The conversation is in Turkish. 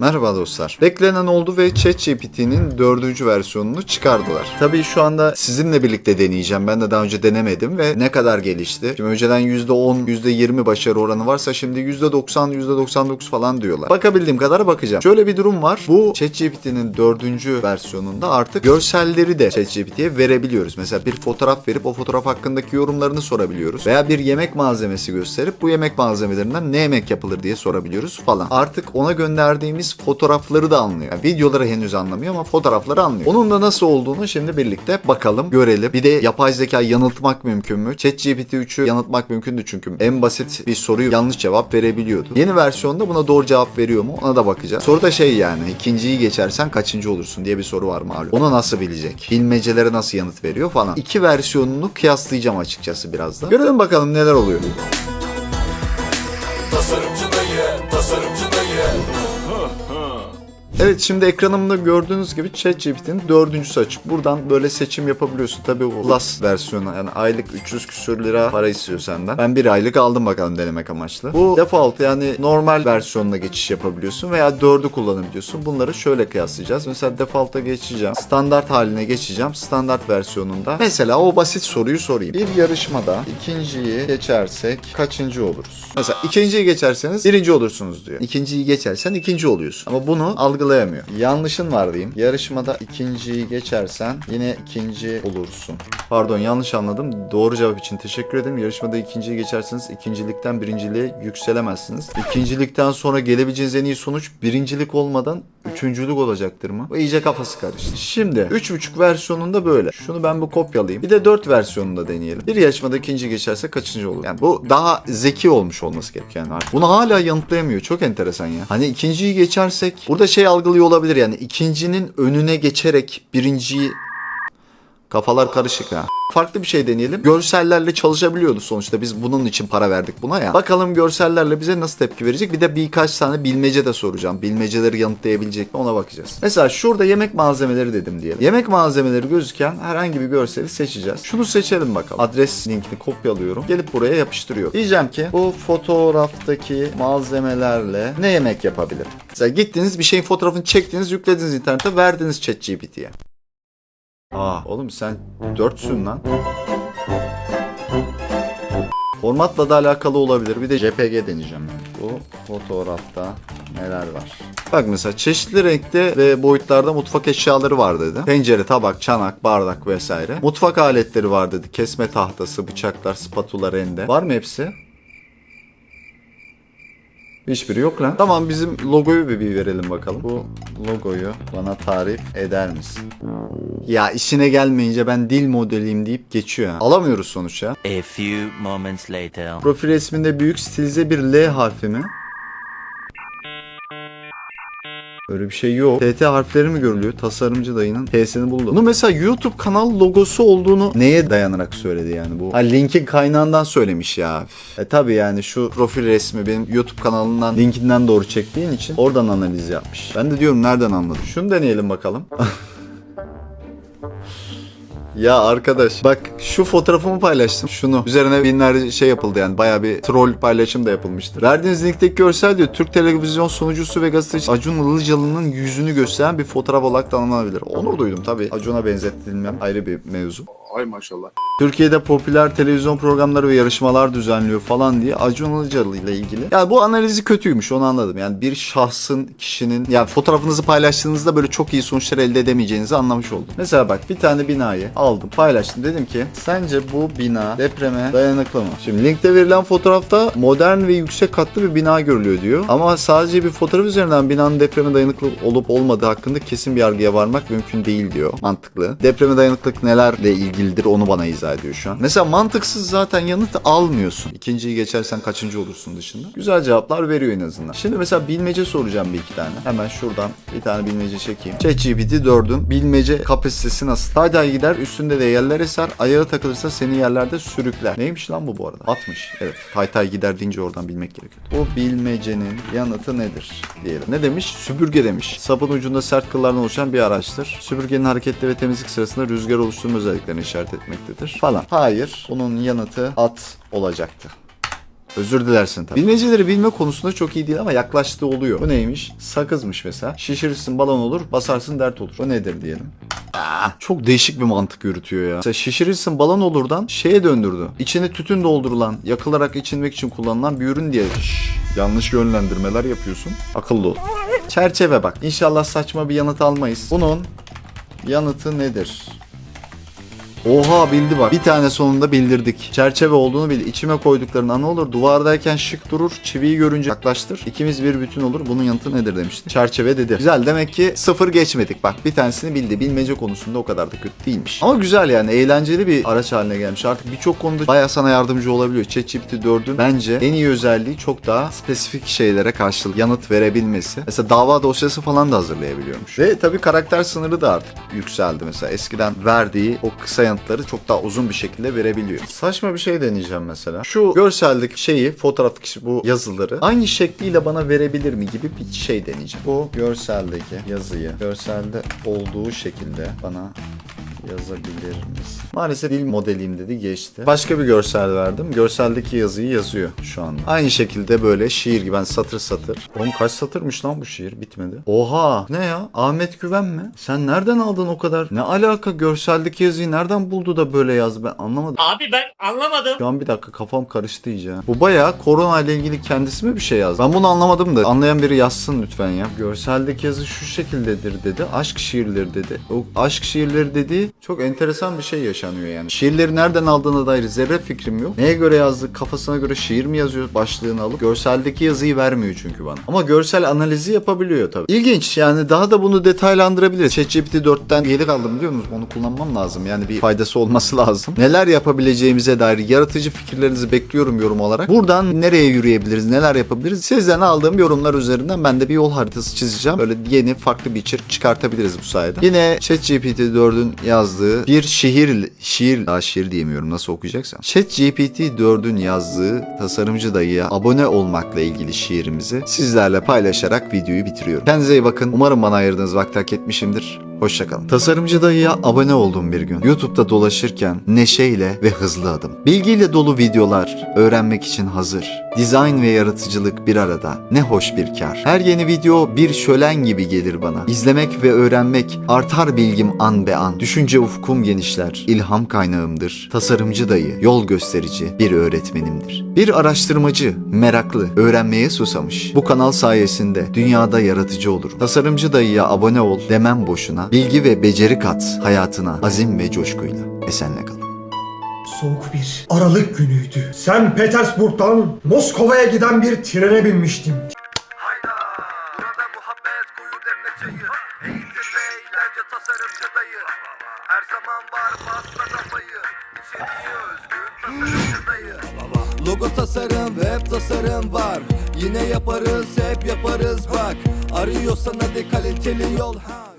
Merhaba dostlar. Beklenen oldu ve ChatGPT'nin dördüncü versiyonunu çıkardılar. Tabii şu anda sizinle birlikte deneyeceğim. Ben de daha önce denemedim ve ne kadar gelişti. Şimdi önceden %10, %20 başarı oranı varsa şimdi %90, %99 falan diyorlar. Bakabildiğim kadar bakacağım. Şöyle bir durum var. Bu ChatGPT'nin dördüncü versiyonunda artık görselleri de ChatGPT'ye verebiliyoruz. Mesela bir fotoğraf verip o fotoğraf hakkındaki yorumlarını sorabiliyoruz. Veya bir yemek malzemesi gösterip bu yemek malzemelerinden ne yemek yapılır diye sorabiliyoruz falan. Artık ona gönderdiğimiz fotoğrafları da anlıyor. Yani videoları henüz anlamıyor ama fotoğrafları anlıyor. Onun da nasıl olduğunu şimdi birlikte bakalım, görelim. Bir de yapay zeka yanıltmak mümkün mü? ChatGPT 3'ü yanıltmak mümkündü çünkü en basit bir soruyu yanlış cevap verebiliyordu. Yeni versiyonda buna doğru cevap veriyor mu? Ona da bakacağız. Soru da şey yani ikinciyi geçersen kaçıncı olursun diye bir soru var malum. Onu nasıl bilecek? Bilmecelere nasıl yanıt veriyor falan. İki versiyonunu kıyaslayacağım açıkçası biraz da. Görelim bakalım neler oluyor. Evet şimdi ekranımda gördüğünüz gibi ChatGPT'nin dördüncüsü açık. Buradan böyle seçim yapabiliyorsun. Tabii bu Plus versiyonu yani aylık 300 küsür lira para istiyor senden. Ben bir aylık aldım bakalım denemek amaçlı. Bu default yani normal versiyonuna geçiş yapabiliyorsun veya dördü kullanabiliyorsun. Bunları şöyle kıyaslayacağız. Mesela default'a geçeceğim. Standart haline geçeceğim. Standart versiyonunda. Mesela o basit soruyu sorayım. Bir yarışmada ikinciyi geçersek kaçıncı oluruz? Mesela ikinciyi geçerseniz birinci olursunuz diyor. İkinciyi geçersen ikinci oluyorsun. Ama bunu algılayamıyor. Yanlışın var diyeyim. Yarışmada ikinciyi geçersen yine ikinci olursun. Pardon yanlış anladım. Doğru cevap için teşekkür ederim. Yarışmada ikinciyi geçerseniz ikincilikten birinciliğe yükselemezsiniz. İkincilikten sonra gelebileceğiniz en iyi sonuç birincilik olmadan üçüncülük olacaktır mı? Bu iyice kafası karıştı. Şimdi 3.5 versiyonunda böyle. Şunu ben bu kopyalayayım. Bir de 4 versiyonunda deneyelim. Bir yarışmada ikinci geçerse kaçıncı olur? Yani bu daha zeki olmuş olması gerekiyor yani. Bunu hala yanıtlayamıyor. Çok enteresan ya. Hani ikinciyi geçersek burada şey algılıyor olabilir yani. ikincinin önüne geçerek birinciyi Kafalar karışık ha. Farklı bir şey deneyelim. Görsellerle çalışabiliyordu sonuçta. Biz bunun için para verdik buna ya. Bakalım görsellerle bize nasıl tepki verecek. Bir de birkaç tane bilmece de soracağım. Bilmeceleri yanıtlayabilecek mi ona bakacağız. Mesela şurada yemek malzemeleri dedim diyelim. Yemek malzemeleri gözüken herhangi bir görseli seçeceğiz. Şunu seçelim bakalım. Adres linkini kopyalıyorum. Gelip buraya yapıştırıyorum. Diyeceğim ki bu fotoğraftaki malzemelerle ne yemek yapabilir? Mesela gittiniz bir şeyin fotoğrafını çektiniz, yüklediniz internete, verdiniz ChatGPT'ye. Aa oğlum sen dörtsün lan. Formatla da alakalı olabilir. Bir de JPG deneyeceğim ben. Bu fotoğrafta neler var? Bak mesela çeşitli renkte ve boyutlarda mutfak eşyaları var dedi. Tencere, tabak, çanak, bardak vesaire. Mutfak aletleri var dedi. Kesme tahtası, bıçaklar, spatula, rende. Var mı hepsi? Hiçbiri yok lan. Tamam bizim logoyu bir, bir verelim bakalım. Bu logoyu bana tarif eder misin? Ya işine gelmeyince ben dil modeliyim deyip geçiyor. Alamıyoruz sonuç ya. A few moments later. Profil resminde büyük stilize bir L harfi mi? Öyle bir şey yok. TT harfleri mi görülüyor? Tasarımcı dayının T'sini buldu. Bunu mesela YouTube kanal logosu olduğunu neye dayanarak söyledi yani bu? Ha linkin kaynağından söylemiş ya. E tabi yani şu profil resmi benim YouTube kanalından linkinden doğru çektiğin için oradan analiz yapmış. Ben de diyorum nereden anladın? Şunu deneyelim bakalım. Ya arkadaş bak şu fotoğrafımı paylaştım. Şunu. Üzerine binlerce şey yapıldı yani. Baya bir troll paylaşım da yapılmıştır. Verdiğiniz linkteki görsel diyor. Türk televizyon sunucusu ve gazeteci Acun Ilıcalı'nın yüzünü gösteren bir fotoğraf olarak tanımlanabilir. Onur duydum tabii. Acun'a benzettirilmem ayrı bir mevzu. Ay maşallah. Türkiye'de popüler televizyon programları ve yarışmalar düzenliyor falan diye Acun Ilıcalı ile ilgili. Yani bu analizi kötüymüş onu anladım. Yani bir şahsın, kişinin yani fotoğrafınızı paylaştığınızda böyle çok iyi sonuçlar elde edemeyeceğinizi anlamış oldum. Mesela bak bir tane binayı aldım, paylaştım. Dedim ki sence bu bina depreme dayanıklı mı? Şimdi linkte verilen fotoğrafta modern ve yüksek katlı bir bina görülüyor diyor. Ama sadece bir fotoğraf üzerinden binanın depreme dayanıklı olup olmadığı hakkında kesin bir yargıya varmak mümkün değil diyor. Mantıklı. Depreme dayanıklılık nelerle ilgilidir onu bana izah ediyor şu an. Mesela mantıksız zaten yanıt almıyorsun. İkinciyi geçersen kaçıncı olursun dışında. Güzel cevaplar veriyor en azından. Şimdi mesela bilmece soracağım bir iki tane. Hemen şuradan bir tane bilmece çekeyim. ChatGPT 4'ün bilmece kapasitesi nasıl? Tayday gider üstünde de yerler eser. Ayağı takılırsa seni yerlerde sürükler. Neymiş lan bu bu arada? 60. Evet. Taytay gider deyince oradan bilmek gerekiyor. Bu bilmecenin yanıtı nedir? Diyelim. Ne demiş? Süpürge demiş. Sapın ucunda sert kıllardan oluşan bir araçtır. Süpürgenin hareketli ve temizlik sırasında rüzgar oluşturma özelliklerini işaret etmektedir. Falan. Hayır. Bunun yanıtı at olacaktı. Özür dilersin tabii. Bilmeceleri bilme konusunda çok iyi değil ama yaklaştığı oluyor. Bu neymiş? Sakızmış mesela. Şişirirsin balon olur, basarsın dert olur. O nedir diyelim. Aa, çok değişik bir mantık yürütüyor ya. Mesela şişirirsin balon olurdan şeye döndürdü. İçine tütün doldurulan, yakılarak içilmek için kullanılan bir ürün diye. Şşş, yanlış yönlendirmeler yapıyorsun. Akıllı ol. Çerçeve bak. İnşallah saçma bir yanıt almayız. Bunun yanıtı nedir? Oha bildi bak. Bir tane sonunda bildirdik. Çerçeve olduğunu bildi. İçime koyduklarına ne olur? Duvardayken şık durur. Çiviyi görünce yaklaştır. İkimiz bir bütün olur. Bunun yanıtı nedir demişti. Çerçeve dedi. Güzel demek ki sıfır geçmedik. Bak bir tanesini bildi. Bilmece konusunda o kadar da kötü değilmiş. Ama güzel yani. Eğlenceli bir araç haline gelmiş. Artık birçok konuda bayağı sana yardımcı olabiliyor. ChatGPT 4'ün bence en iyi özelliği çok daha spesifik şeylere karşılık yanıt verebilmesi. Mesela dava dosyası falan da hazırlayabiliyormuş. Ve tabii karakter sınırı da artık yükseldi. Mesela eskiden verdiği o kısa yanıtları çok daha uzun bir şekilde verebiliyor. Saçma bir şey deneyeceğim mesela. Şu görseldeki şeyi, fotoğraftaki bu yazıları aynı şekliyle bana verebilir mi gibi bir şey deneyeceğim. Bu görseldeki yazıyı görselde olduğu şekilde bana yazabilir misin? Maalesef dil modelim dedi geçti. Başka bir görsel verdim. Görseldeki yazıyı yazıyor şu anda. Aynı şekilde böyle şiir gibi ben satır satır. Oğlum kaç satırmış lan bu şiir bitmedi. Oha ne ya Ahmet Güven mi? Sen nereden aldın o kadar? Ne alaka görseldeki yazıyı nereden buldu da böyle yazdı ben anlamadım. Abi ben anlamadım. Şu an bir dakika kafam karıştı iyice. Bu bayağı korona ile ilgili kendisi mi bir şey yazdı? Ben bunu anlamadım da anlayan biri yazsın lütfen ya. Görseldeki yazı şu şekildedir dedi. Aşk şiirleri dedi. O aşk şiirleri dedi çok enteresan bir şey yaşanıyor yani. Şiirleri nereden aldığına dair zerre fikrim yok. Neye göre yazdı? Kafasına göre şiir mi yazıyor başlığını alıp? Görseldeki yazıyı vermiyor çünkü bana. Ama görsel analizi yapabiliyor tabii. İlginç yani daha da bunu detaylandırabiliriz. ChatGPT 4'ten üyelik aldım biliyor musunuz? Onu kullanmam lazım. Yani bir faydası olması lazım. Neler yapabileceğimize dair yaratıcı fikirlerinizi bekliyorum yorum olarak. Buradan nereye yürüyebiliriz? Neler yapabiliriz? Sizden aldığım yorumlar üzerinden ben de bir yol haritası çizeceğim. Böyle yeni farklı bir içerik çıkartabiliriz bu sayede. Yine ChatGPT 4'ün yazdığı bir şehir şiir daha şiir diyemiyorum nasıl okuyacaksam. ChatGPT 4'ün yazdığı tasarımcı dayıya abone olmakla ilgili şiirimizi sizlerle paylaşarak videoyu bitiriyorum. Kendinize iyi bakın. Umarım bana ayırdığınız vakti hak etmişimdir. Hoşçakalın. Tasarımcı dayıya abone oldum bir gün. YouTube'da dolaşırken neşeyle ve hızlı adım. Bilgiyle dolu videolar öğrenmek için hazır. Dizayn ve yaratıcılık bir arada. Ne hoş bir kar. Her yeni video bir şölen gibi gelir bana. İzlemek ve öğrenmek artar bilgim an be an. Düşünce ufkum genişler. İlham kaynağımdır. Tasarımcı dayı, yol gösterici bir öğretmenimdir. Bir araştırmacı, meraklı, öğrenmeye susamış. Bu kanal sayesinde dünyada yaratıcı olurum. Tasarımcı dayıya abone ol demem boşuna. Bilgi ve beceri kat hayatına azim ve coşkuyla. Esenle kalın. Soğuk bir Aralık günüydü. Sen Petersburg'dan Moskova'ya giden bir trene binmiştim. Hayda Burada muhabbet koyu demle çayı Eğitim ve eğlence tasarımcı dayı Her zaman var basma kafayı İçeriği özgün tasarımcı dayı Logo tasarım, web tasarım var Yine yaparız, hep yaparız bak Arıyorsan hadi kaliteli yol ha